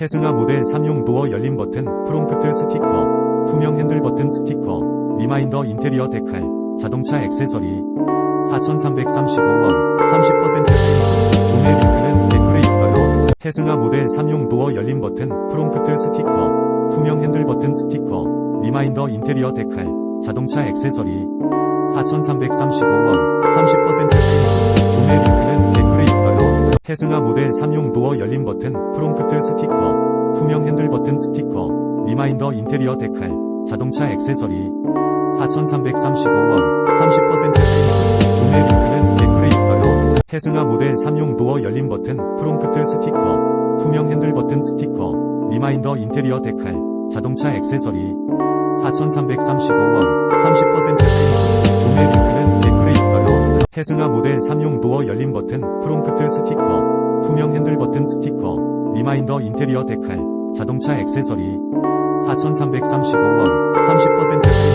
테슬라 모델 3용 도어 열림 버튼, 프롬프트 스티커, 투명 핸들 버튼 스티커, 리마인더 인테리어 데칼, 자동차 액세서리. 4,335원 30% 할인. 구매 링크는 댓글에 있어요. 테슬라 모델 3용 도어 열림 버튼, 프롬프트 스티커, 투명 핸들 버튼 스티커, 리마인더 인테리어 데칼, 자동차 액세서리. 4,335원 30% 테슬라 모델 3용 도어 열림 버튼, 프롬프트 스티커, 투명 핸들 버튼 스티커, 리마인더 인테리어 데칼, 자동차 액세서리 4,335원 30% 할인 구매 링크는 댓글에 있어요. 테슬라 모델 3용 도어 열림 버튼, 프롬프트 스티커, 투명 핸들 버튼 스티커, 리마인더 인테리어 데칼, 자동차 액세서리 4,335원 30% 테슬라 모델 3용 도어 열림 버튼, 프롬프트 스티커, 투명 핸들 버튼 스티커, 리마인더 인테리어 데칼, 자동차 액세서리 4,335원 30% 할인